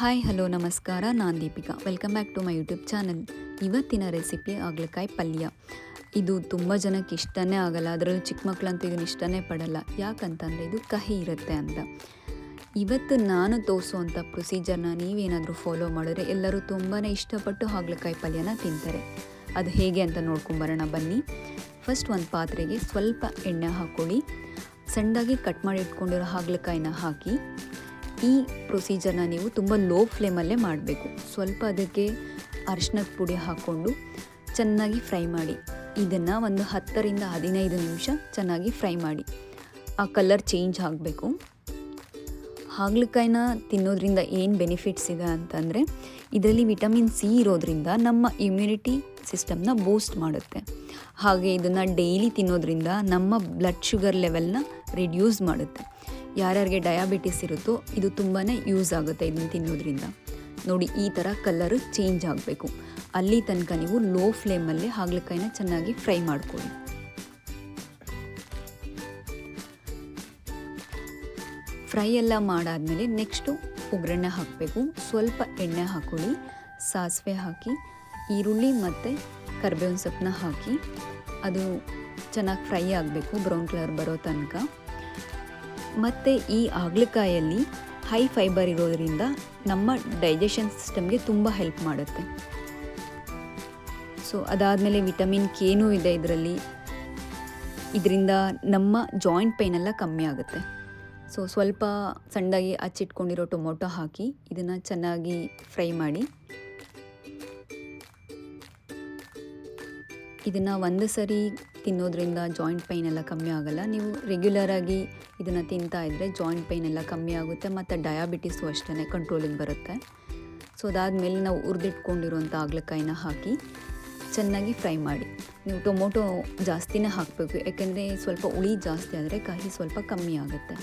Hi hello ನಮಸ್ಕಾರ. ನಾನು Deepika. Welcome back to my YouTube channel ಇವತ್ತಿನ ರೆಸಿಪಿ ಆಗ್ಲಕಾಯಿ ಪಲ್ಯ. ಇದು ತುಂಬ ಜನಕ್ಕೆ ಇಷ್ಟನೇ ಆಗಲ್ಲ. ಅದರಲ್ಲೂ ಚಿಕ್ಕ ಮಕ್ಕಳಂತೂ ಇದನ್ನು ಇಷ್ಟನೇ ಪಡಲ್ಲ. ಯಾಕಂತಂದರೆ ಇದು ಕಹಿ ಇರುತ್ತೆ ಅಂತ. ಇವತ್ತು ನಾನು ತೋರಿಸುವಂಥ ಪ್ರೊಸೀಜರ್ನ ನೀವೇನಾದರೂ ಫಾಲೋ ಮಾಡಿದ್ರೆ ಎಲ್ಲರೂ ತುಂಬಾ ಇಷ್ಟಪಟ್ಟು ಹಾಗಲಕಾಯಿ ಪಲ್ಯನ ತಿಂತಾರೆ. ಅದು ಹೇಗೆ ಅಂತ ನೋಡ್ಕೊಂಬರೋಣ ಬನ್ನಿ. ಫಸ್ಟ್ ಒಂದು ಪಾತ್ರೆಗೆ ಸ್ವಲ್ಪ ಎಣ್ಣೆ ಹಾಕ್ಕೊಳ್ಳಿ ಸಣ್ಣದಾಗಿ ಕಟ್ ಮಾಡಿ ಇಟ್ಕೊಂಡಿರೋ ಹಾಗಲಕಾಯಿನ ಹಾಕಿ ಈ ಪ್ರೊಸೀಜರ್ನ ನೀವು ತುಂಬ ಲೋ ಫ್ಲೇಮಲ್ಲೇ ಮಾಡಬೇಕು. ಸ್ವಲ್ಪ ಅದಕ್ಕೆ ಅರಿಶಿನದ ಪುಡಿ ಹಾಕ್ಕೊಂಡು ಚೆನ್ನಾಗಿ ಫ್ರೈ ಮಾಡಿ. ಇದನ್ನು ಒಂದು ಹತ್ತರಿಂದ ಹದಿನೈದು ನಿಮಿಷ ಚೆನ್ನಾಗಿ ಫ್ರೈ ಮಾಡಿ. ಆ ಕಲರ್ ಚೇಂಜ್ ಆಗಬೇಕು. ಹಾಗಲಕಾಯಿನ ತಿನ್ನೋದ್ರಿಂದ ಏನು ಬೆನಿಫಿಟ್ಸ್ ಇದೆ ಅಂತಂದರೆ, ಇದರಲ್ಲಿ ವಿಟಮಿನ್ ಸಿ ಇರೋದ್ರಿಂದ ನಮ್ಮ ಇಮ್ಯುನಿಟಿ ಸಿಸ್ಟಮ್ನ ಬೂಸ್ಟ್ ಮಾಡುತ್ತೆ. ಹಾಗೆ ಇದನ್ನು ಡೈಲಿ ತಿನ್ನೋದ್ರಿಂದ ನಮ್ಮ ಬ್ಲಡ್ ಶುಗರ್ ಲೆವೆಲ್ನ ರಿಡ್ಯೂಸ್ ಮಾಡುತ್ತೆ. ಯಾರ್ಯಾರಿಗೆ ಡಯಾಬಿಟಿಸ್ ಇರುತ್ತೋ ಇದು ತುಂಬಾ ಯೂಸ್ ಆಗುತ್ತೆ ಇದನ್ನು ತಿನ್ನೋದ್ರಿಂದ. ನೋಡಿ, ಈ ಥರ ಕಲರು ಚೇಂಜ್ ಆಗಬೇಕು. ಅಲ್ಲಿ ತನಕ ನೀವು ಲೋ ಫ್ಲೇಮಲ್ಲಿ ಹಾಗಲಕಾಯಿನ ಚೆನ್ನಾಗಿ ಫ್ರೈ ಮಾಡ್ಕೊಳ್ಳಿ. ಫ್ರೈ ಎಲ್ಲ ಮಾಡಾದಮೇಲೆ ನೆಕ್ಸ್ಟು ಒಗ್ಗರಣೆ ಹಾಕಬೇಕು. ಸ್ವಲ್ಪ ಎಣ್ಣೆ ಹಾಕೊಳ್ಳಿ, ಸಾಸಿವೆ ಹಾಕಿ, ಈರುಳ್ಳಿ ಮತ್ತು ಕರ್ಬೇವಿನ ಸೊಪ್ಪನ್ನ ಹಾಕಿ, ಅದು ಚೆನ್ನಾಗಿ ಫ್ರೈ ಆಗಬೇಕು ಬ್ರೌನ್ ಕಲರ್ ಬರೋ ತನಕ. ಮತ್ತು ಈ ಹಾಗಲಕಾಯಲ್ಲಿ ಹೈ ಫೈಬರ್ ಇರೋದರಿಂದ ನಮ್ಮ ಡೈಜೆಷನ್ ಸಿಸ್ಟಮ್ಗೆ ತುಂಬ ಹೆಲ್ಪ್ ಮಾಡುತ್ತೆ. ಸೊ ಅದಾದಮೇಲೆ ವಿಟಮಿನ್ ಕೇನೂ ಇದೆ ಇದರಲ್ಲಿ. ಇದರಿಂದ ನಮ್ಮ ಜಾಯಿಂಟ್ ಪೈನೆಲ್ಲ ಕಮ್ಮಿ ಆಗುತ್ತೆ. ಸೊ ಸ್ವಲ್ಪ ಸಣ್ಣದಾಗಿ ಹಚ್ಚಿಟ್ಕೊಂಡಿರೋ ಟೊಮೊಟೊ ಹಾಕಿ ಇದನ್ನು ಚೆನ್ನಾಗಿ ಫ್ರೈ ಮಾಡಿ ಇದನ್ನು ಒಂದು ಸರಿ ತಿನ್ನೋದ್ರಿಂದ ಜಾಯಿಂಟ್ ಪೈನ್ ಎಲ್ಲ ಕಮ್ಮಿ ಆಗಲ್ಲ. ನೀವು ರೆಗ್ಯುಲರಾಗಿ ಇದನ್ನು ತಿಂತಾ ಇದ್ದರೆ ಜಾಯಿಂಟ್ ಪೈನ್ ಎಲ್ಲ ಕಮ್ಮಿ ಆಗುತ್ತೆ ಮತ್ತು ಡಯಾಬಿಟಿಸು ಅಷ್ಟೇ ಕಂಟ್ರೋಲಿಗೆ ಬರುತ್ತೆ. ಸೊ ಅದಾದಮೇಲೆ ನಾವು ಹುರಿದಿಟ್ಕೊಂಡಿರುವಂಥ ಹಾಗಲಕಾಯಿನ ಹಾಕಿ ಚೆನ್ನಾಗಿ ಫ್ರೈ ಮಾಡಿ. ನೀವು ಟೊಮೊಟೊ ಜಾಸ್ತಿನೇ ಹಾಕಬೇಕು, ಯಾಕೆಂದರೆ ಸ್ವಲ್ಪ ಹುಳಿ ಜಾಸ್ತಿ ಆದರೆ ಕಹಿ ಸ್ವಲ್ಪ ಕಮ್ಮಿ ಆಗುತ್ತೆ.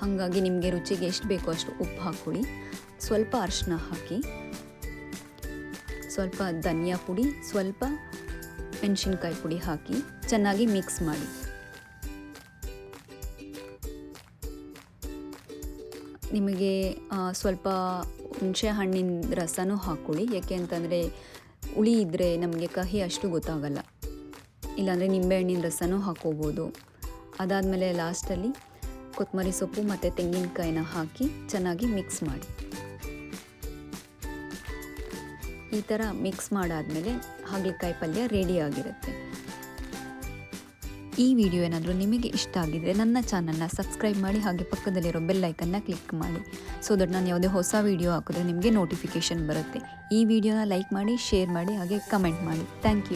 ಹಾಗಾಗಿ ನಿಮಗೆ ರುಚಿಗೆ ಎಷ್ಟು ಬೇಕೋ ಅಷ್ಟು ಉಪ್ಪು ಹಾಕ್ಕೊಳ್ಳಿ ಸ್ವಲ್ಪ ಅರಿಶಿನ ಹಾಕಿ ಸ್ವಲ್ಪ ಧನಿಯಾ ಪುಡಿ, ಸ್ವಲ್ಪ ಮೆಣಸಿನ್ಕಾಯಿ ಪುಡಿ ಹಾಕಿ ಚೆನ್ನಾಗಿ ಮಿಕ್ಸ್ ಮಾಡಿ. ನಿಮಗೆ ಸ್ವಲ್ಪ ಹುಣಸೆ ಹಣ್ಣಿನ ರಸನೂ ಹಾಕ್ಕೊಳ್ಳಿ. ಯಾಕೆ ಅಂತಂದರೆ ಹುಳಿ ಇದ್ದರೆ ನಮಗೆ ಕಹಿ ಅಷ್ಟು ಗೊತ್ತಾಗಲ್ಲ. ಇಲ್ಲಾಂದರೆ ನಿಂಬೆಹಣ್ಣಿನ ರಸನೂ ಹಾಕ್ಕೋಬೋದು. ಅದಾದಮೇಲೆ ಲಾಸ್ಟಲ್ಲಿ ಕೊತ್ತಂಬರಿ ಸೊಪ್ಪು ಮತ್ತು ತೆಂಗಿನಕಾಯಿನ ಹಾಕಿ ಚೆನ್ನಾಗಿ ಮಿಕ್ಸ್ ಮಾಡಿ. ಈ ಥರ ಮಿಕ್ಸ್ ಮಾಡಾದಮೇಲೆ ಹಾಗಲಕಾಯಿ ಪಲ್ಯ ರೆಡಿ ಆಗಿರುತ್ತೆ. ಈ ವಿಡಿಯೋ ಏನಾದರೂ ನಿಮಗೆ ಇಷ್ಟ ಆಗಿದ್ದರೆ ನನ್ನ ಚಾನಲ್ನ ಸಬ್ಸ್ಕ್ರೈಬ್ ಮಾಡಿ ಹಾಗೆ ಪಕ್ಕದಲ್ಲಿರೋ ಬೆಲ್ ಐಕನ್ನ ಕ್ಲಿಕ್ ಮಾಡಿ. ಸೊ ದಟ್ ನಾನು ಯಾವುದೇ ಹೊಸ ವಿಡಿಯೋ ಹಾಕಿದ್ರೆ ನಿಮಗೆ ನೋಟಿಫಿಕೇಷನ್ ಬರುತ್ತೆ. ಈ ವಿಡಿಯೋನ ಲೈಕ್ ಮಾಡಿ, ಶೇರ್ ಮಾಡಿ, ಹಾಗೆ ಕಮೆಂಟ್ ಮಾಡಿ. Thank you.